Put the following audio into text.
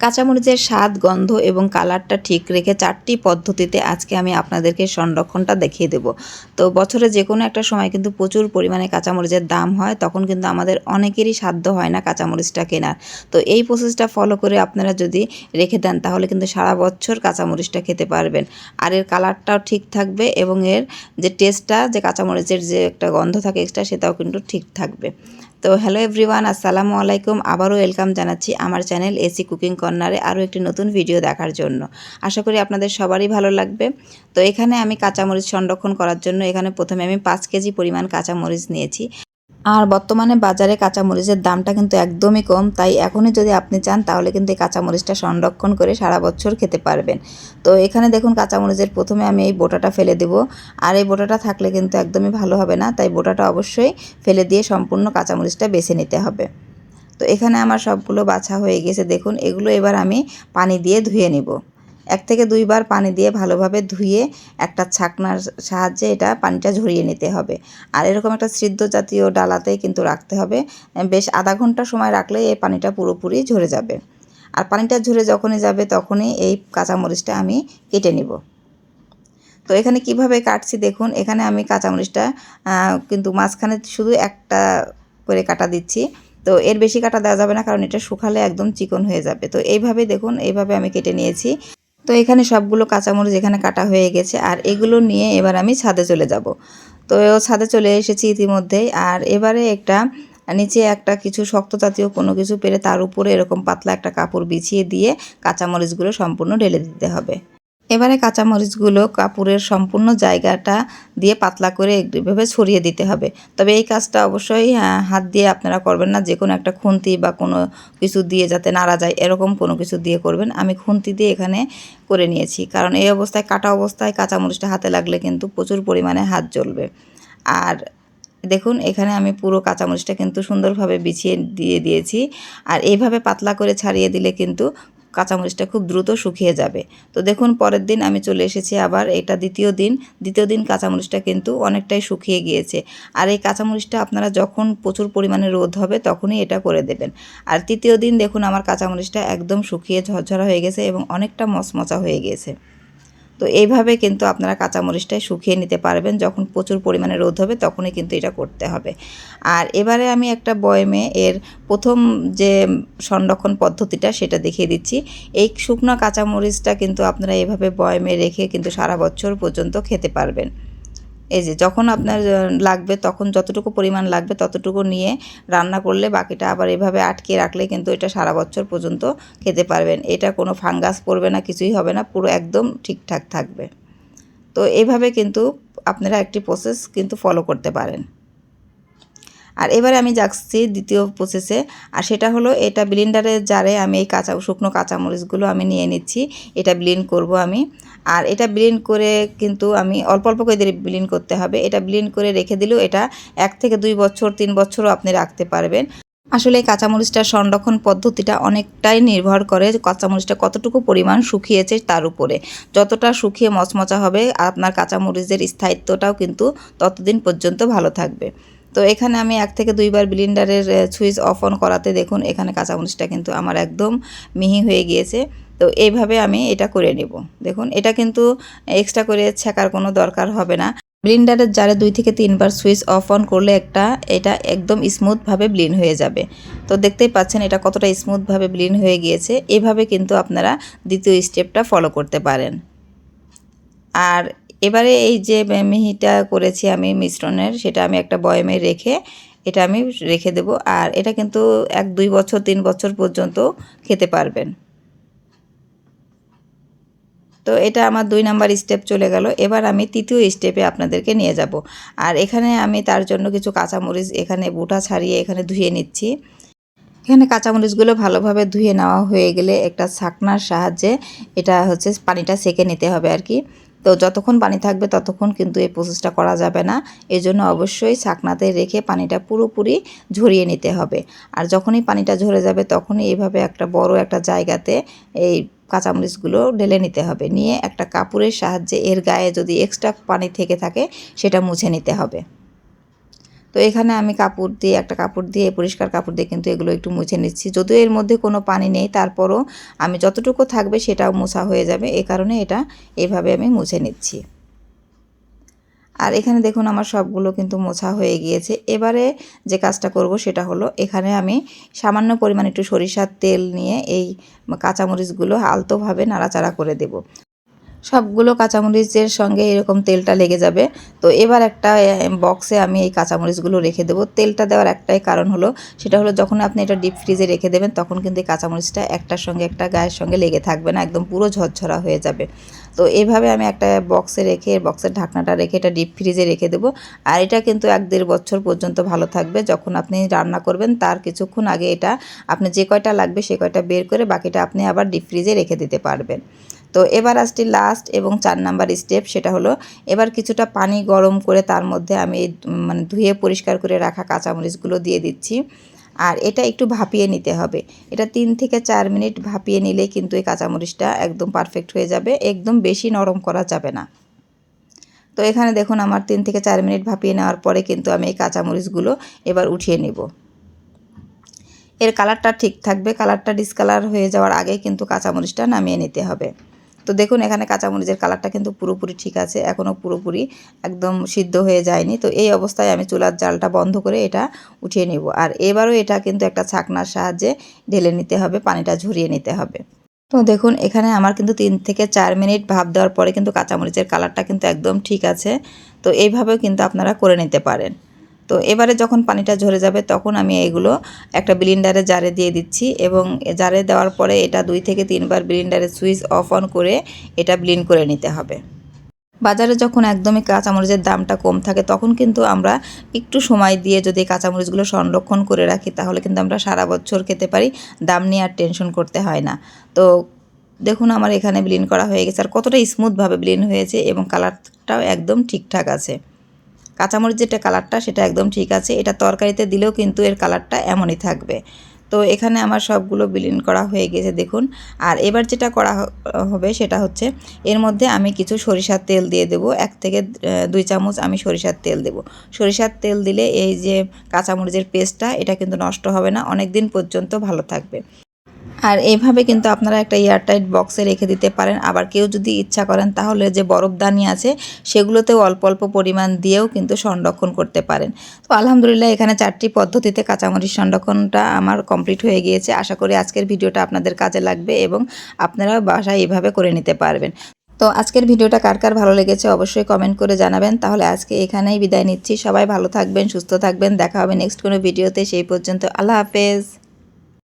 কাঁচামরিচের স্বাদ, গন্ধ এবং কালারটা ঠিক রেখে চারটি পদ্ধতিতে আজকে আমি আপনাদেরকে সংরক্ষণটা দেখিয়ে দেব। তো বছরে যে কোনো একটা সময় কিন্তু প্রচুর পরিমাণে কাঁচামরিচের দাম হয়, তখন কিন্তু আমাদের অনেকেরই সাধ্য হয় না কাঁচামরিচটা কেনার। তো এই প্রসেসটা ফলো করে আপনারা যদি রেখে দেন, তাহলে কিন্তু সারা বছর কাঁচামরিচটা খেতে পারবেন। আর এর কালারটাও ঠিক থাকবে এবং এর যে টেস্টটা যে কাঁচামরিচের যে একটা গন্ধ থাকে এক্সট্রা সেটাও কিন্তু ঠিক থাকবে। তো হ্যালো এভরিওয়ান আসসালামু আলাইকুম। আবারও ওয়েলকাম জানাচ্ছি আমার চ্যানেল এসি কুকিং কর্নারে আরও একটি নতুন ভিডিও দেখার জন্য। আশা করি আপনাদের সবারই ভালো লাগবে। তো এখানে আমি কাঁচামরিচ সংরক্ষণ করার জন্য এখানে প্রথমে আমি পাঁচ কেজি পরিমাণ কাঁচামরিচ নিয়েছি। আর বর্তমানে বাজারে কাঁচামরিচের দামটা কিন্তু একদমই কম, তাই এখনই যদি আপনি চান তাহলে কিন্তু এই কাঁচামরিচটা সংরক্ষণ করে সারা বছর খেতে পারবেন। তো এখানে দেখুন কাঁচামরিচের প্রথমে আমি এই বোটাটা ফেলে দেব। আর এই বোটাটা থাকলে কিন্তু একদমই ভালো হবে না, তাই বোটাটা অবশ্যই ফেলে দিয়ে সম্পূর্ণ কাঁচামরিচটা বেছে নিতে হবে। তো এখানে আমার সবগুলো বাছা হয়ে গেছে, দেখুন এগুলো এবার আমি পানি দিয়ে ধুয়ে নিব। এক থেকে দুইবার পানি দিয়ে ভালোভাবে ধুয়ে একটা ছাকনার সাহায্যে এটা পানিটা ঝরিয়ে নিতে হবে। আর এরকম একটা সিদ্ধ জাতীয় ডালাতে কিন্তু রাখতে হবে। বেশ আধা ঘণ্টা সময় রাখলে এই পানিটা পুরোপুরি ঝরে যাবে। আর পানিটা ঝরে যখনই যাবে তখনই এই কাঁচামরিচটা আমি কেটে নিব। তো এখানে কীভাবে কাটছি দেখুন, এখানে আমি কাঁচামরিচটা কিন্তু মাঝখানে শুধু একটা করে কাটা দিচ্ছি। তো এর বেশি কাটা দেওয়া যাবে না, কারণ এটা শুকালে একদম চিকন হয়ে যাবে। তো এইভাবে দেখুন, এইভাবে আমি কেটে নিয়েছি। তো এখানে সবগুলো কাঁচামরিচ এখানে কাটা হয়ে গেছে আর এগুলো নিয়ে এবার আমি ছাদে চলে যাব। তো ছাদে চলে এসেছি ইতিমধ্যেই আর এবারে একটা নিচে একটা কিছু শক্ত জাতীয় কোনো কিছু পেরে তার উপরে এরকম পাতলা একটা কাপড় বিছিয়ে দিয়ে কাঁচামরিচগুলো সম্পূর্ণ ঢেলে দিতে হবে। এবারে কাঁচামরিচগুলো কাপড়ের সম্পূর্ণ জায়গাটা দিয়ে পাতলা করে এভাবে ছড়িয়ে দিতে হবে। তবে এই কাজটা অবশ্যই হাত দিয়ে আপনারা করবেন না। যে কোনো একটা খুন্তি বা কোনো কিছু দিয়ে যাতে নাড়া যায়, এরকম কোনো কিছু দিয়ে করবেন। আমি খুন্তি দিয়ে এখানে করে নিয়েছি। কারণ এই অবস্থায়, কাটা অবস্থায় কাঁচামরিচটা হাতে লাগলে কিন্তু প্রচুর পরিমাণে হাত জ্বলবে। আর দেখুন, এখানে আমি পুরো কাঁচামরিচটা কিন্তু সুন্দরভাবে বিছিয়ে দিয়ে দিয়েছি। আর এইভাবে পাতলা করে ছাড়িয়ে দিলে কিন্তু কাঁচামরিচটা খুব দ্রুত শুকিয়ে যাবে। তো দেখুন, পরের দিন আমি চলে এসেছি আবার, এটা দ্বিতীয় দিন। দ্বিতীয় দিন কাঁচামরিচটা কিন্তু অনেকটাই শুকিয়ে গিয়েছে। আর এই কাঁচামরিচটা আপনারা যখন প্রচুর পরিমাণে রোদ হবে, তখনই এটা করে দেবেন। আর তৃতীয় দিন দেখুন, আমার কাঁচামরিচটা একদম শুকিয়ে ঝরঝরা হয়ে গেছে এবং অনেকটা মচমচা হয়ে গিয়েছে। তো এইভাবে কিন্তু আপনারা কাঁচামরিচটাই শুকিয়ে নিতে পারবেন। যখন প্রচুর পরিমাণে রোদ হবে তখনই কিন্তু এটা করতে হবে। আর এবারে আমি একটা বয়মে এর প্রথম যে সংরক্ষণ পদ্ধতিটা সেটা দেখিয়ে দিচ্ছি। এই শুকনো কাঁচামরিচটা কিন্তু আপনারা এভাবে বয়মে রেখে কিন্তু সারা বছর পর্যন্ত খেতে পারবেন। এই যে যখন আপনার লাগবে তখন যতটুকু পরিমাণ লাগবে ততটুকু নিয়ে রান্না করলে বাকিটা আবার এভাবে আটকে রাখলে কিন্তু এটা সারা বছর পর্যন্ত খেতে পারবেন। এটা কোনো ফাঙ্গাস পড়বে না, কিছুই হবে না, পুরো একদম ঠিকঠাক থাকবে। তো এভাবে কিন্তু আপনারা একটি প্রসেস কিন্তু ফলো করতে পারেন। আর এবারে আমি যাচ্ছি দ্বিতীয় প্রসেসে আর সেটা হলো এটা ব্লিন্ডারের জারে আমি এই কাঁচা, শুকনো কাঁচামরিচগুলো আমি নিয়ে নিচ্ছি, এটা ব্লিন করব আমি। আর এটা ব্লিন করে কিন্তু আমি অল্প অল্প করে দিয়ে ব্লিন করতে হবে। এটা ব্লিন করে রেখে দিলেও এটা এক থেকে দুই বছর, তিন বছরও আপনি রাখতে পারবেন। আসলে কাঁচামরিচটার সংরক্ষণ পদ্ধতিটা অনেকটাই নির্ভর করে কাঁচামরিচটা কতটুকু পরিমাণ শুকিয়েছে তার উপরে। যতটা শুকিয়ে মচমচা হবে, আপনার কাঁচামরিচের স্থায়িত্বটাও কিন্তু ততদিন পর্যন্ত ভালো থাকবে। তো এখানে আমি এক থেকে দুইবার ব্লিন্ডারের সুইচ অফ অন করাতে দেখুন, এখানে কাঁচামরিচটা কিন্তু আমার একদম মিহি হয়ে গিয়েছে। তো এইভাবে আমি এটা করে নেব। দেখুন, এটা কিন্তু এক্সট্রা করে ছেঁকার কোনো দরকার হবে না। ব্লিন্ডারের জারে দুই থেকে তিনবার সুইচ অফ অন করলে একটা, এটা একদম স্মুথভাবে ব্লিন হয়ে যাবে। তো দেখতেই পাচ্ছেন, এটা কতটা স্মুথভাবে ব্লিন হয়ে গিয়েছে। এভাবে কিন্তু আপনারা দ্বিতীয় স্টেপটা ফলো করতে পারেন। আর এবারে এই যে মিহিটা করেছি আমি মিশ্রণের, সেটা আমি একটা বয়মে রেখে এটা আমি রেখে দেব। আর এটা কিন্তু এক, দুই বছর, তিন বছর পর্যন্ত খেতে পারবেন। তো এটা আমার দুই নাম্বার স্টেপ চলে গেল। এবার আমি তৃতীয় স্টেপে আপনাদেরকে নিয়ে যাব। আর এখানে আমি তার জন্য কিছু কাঁচামরিচ এখানে বুটা ছাড়িয়ে এখানে ধুয়ে নিচ্ছি। এখানে কাঁচামরিচগুলো ভালোভাবে ধুয়ে নেওয়া হয়ে গেলে একটা ছাকনার সাহায্যে এটা হচ্ছে পানিটা সেকে নিতে হবে আর কি। তো যতক্ষণ পানি থাকবে ততক্ষণ কিন্তু এই প্রসেসটা করা যাবে না। এই জন্য অবশ্যই ছাকনাতে রেখে পানিটা পুরোপুরি ঝরিয়ে নিতে হবে। আর যখনই পানিটা ঝরে যাবে তখনই এইভাবে একটা বড় একটা জায়গাতে এই কাঁচামরিচগুলো ঢেলে নিতে হবে। নিয়ে একটা কাপড়ের সাহায্যে এর গায়ে যদি এক্সট্রা পানি থেকে থাকে সেটা মুছে নিতে হবে। তো এখানে আমি কাপড় দিয়ে, একটা কাপড় দিয়ে, পরিষ্কার কাপড় দিয়ে কিন্তু এগুলো একটু মুছে নিচ্ছি। যদিও এর মধ্যে কোনো পানি নেই, তারপরও আমি যতটুকু থাকবে সেটাও মোছা হয়ে যাবে। এই কারণে এটা এভাবে আমি মুছে নিচ্ছি। আর এখানে দেখুন আমার সবগুলো কিন্তু মোছা হয়ে গিয়েছে। এবারে যে কাজটা করব সেটা হলো, এখানে আমি সামান্য পরিমাণ একটু সরিষার তেল নিয়ে এই কাঁচামরিচগুলো আলতোভাবে নাড়াচাড়া করে দেব। সবগুলো কাঁচামরিচের সঙ্গে এরকম তেলটা লেগে যাবে। তো এবার একটা বক্সে আমি এই কাঁচামরিচগুলো রেখে দেবো। তেলটা দেওয়ার একটাই কারণ হলো, সেটা হলো যখন আপনি এটা ডিপ ফ্রিজে রেখে দেবেন, তখন কিন্তু এই কাঁচামরিচটা একটার সঙ্গে একটা গায়ের সঙ্গে লেগে থাকবে না, একদম পুরো ঝরঝরা হয়ে যাবে। তো এইভাবে আমি একটা বক্সে রেখে বক্সের ঢাকনাটা রেখে এটা ডিপ ফ্রিজে রেখে দেবো। আর এটা কিন্তু এক দেড় বছর পর্যন্ত ভালো থাকবে। যখন আপনি রান্না করবেন, তার কিছুক্ষণ আগে এটা আপনি যে কয়টা লাগবে, সে কয়টা বের করে বাকিটা আপনি আবার ডিপ ফ্রিজে রেখে দিতে পারবেন। তো এবার আসছি লাস্ট এবং চার নাম্বার স্টেপ সেটা হলো এবার কিছুটা পানি গরম করে তার মধ্যে আমি মানে ধুয়ে পরিষ্কার করে রাখা কাঁচামরিচগুলো দিয়ে দিচ্ছি। আর এটা একটু ভাপিয়ে নিতে হবে। এটা তিন থেকে চার মিনিট ভাপিয়ে নিলে কিন্তু এই কাঁচামরিচটা একদম পারফেক্ট হয়ে যাবে, একদম বেশি নরম করা যাবে না। তো এখানে দেখুন আমার তিন থেকে চার মিনিট ভাপিয়ে নেওয়ার পরে কিন্তু আমি এই কাঁচামরিচগুলো এবার উঠিয়ে নেব। এর কালারটা ঠিক থাকবে কালারটা ডিসকালার হয়ে যাওয়ার আগে কিন্তু কাঁচামরিচটা নামিয়ে নিতে হবে। তো দেখুন, এখানে কাঁচামরিচের কালারটা কিন্তু পুরোপুরি ঠিক আছে এখনও পুরোপুরি একদম সিদ্ধ হয়ে যায়নি। তো এই অবস্থায় আমি চুলার জালটা বন্ধ করে এটা উঠিয়ে নেব। আর এবারও এটা কিন্তু একটা ছাকনার সাহায্যে ঢেলে নিতে হবে, পানিটা ঝরিয়ে নিতে হবে। তো দেখুন, এখানে আমার কিন্তু তিন থেকে চার মিনিট ভাব দেওয়ার পরে কিন্তু কাঁচামরিচের কালারটা কিন্তু একদম ঠিক আছে। তো এইভাবেও কিন্তু আপনারা করে নিতে পারেন। তো এবারে যখন পানিটা ঝরে যাবে তখন আমি এগুলো একটা ব্লিন্ডারে জারে দিয়ে দিচ্ছি এবং জারে দেওয়ার পরে এটা দুই থেকে তিনবার ব্লিন্ডারের সুইচ অফ অন করে এটা ব্লিন করে নিতে হবে। বাজারে যখন একদমই কাঁচামরিচের দামটা কম থাকে তখন কিন্তু আমরা একটু সময় দিয়ে যদি কাঁচামরিচগুলো সংরক্ষণ করে রাখি তাহলে কিন্তু আমরা সারা বছর খেতে পারি, দাম নিয়ে আর টেনশন করতে হয় না। তো দেখুন আমার এখানে ব্লিন করা হয়ে গেছে আর কতটা স্মুথভাবে ব্লিন হয়েছে এবং কালারটাও একদম ঠিকঠাক আছে। কাঁচামরিচ যেটা কালারটা সেটা একদম ঠিক আছে। এটা তরকারিতে দিলেও কিন্তু এর কালারটা এমনই থাকবে। তো এখানে আমার সবগুলো বিলীন করা হয়ে গেছে দেখুন। আর এবার যেটা করা হবে সেটা হচ্ছে এর মধ্যে আমি কিছু সরিষার তেল দিয়ে দেব। এক থেকে দুই চামচ আমি সরিষার তেল দেব। সরিষার তেল দিলে এই যে কাঁচামরিচের পেস্টটা এটা কিন্তু নষ্ট হবে না। অনেক দিন পর্যন্ত ভালো থাকবে। আর এইভাবে কিন্তু আপনারা একটা এয়ারটাইট বক্সে রেখে দিতে পারেন। আবার কেউ যদি ইচ্ছা করেন, তাহলে যে বরফদানি আছে, সেগুলোতেও অল্প অল্প পরিমাণ দিয়েও কিন্তু সংরক্ষণ করতে পারেন। তো আলহামদুলিল্লাহ, এখানে চারটি পদ্ধতিতে কাঁচামরিচ সংরক্ষণটা আমার কমপ্লিট হয়ে গিয়েছে। আশা করি আজকের ভিডিওটা আপনাদের কাজে লাগবে এবং আপনারাও বাসায় এইভাবে করে নিতে পারবেন। তো আজকের ভিডিওটা কার কার ভালো লেগেছে অবশ্যই কমেন্ট করে জানাবেন। তাহলে আজকে এখানেই বিদায় নিচ্ছি। সবাই ভালো থাকবেন, সুস্থ থাকবেন। দেখা হবে নেক্সট কোনো ভিডিওতে। সেই পর্যন্ত আল্লাহ হাফেজ।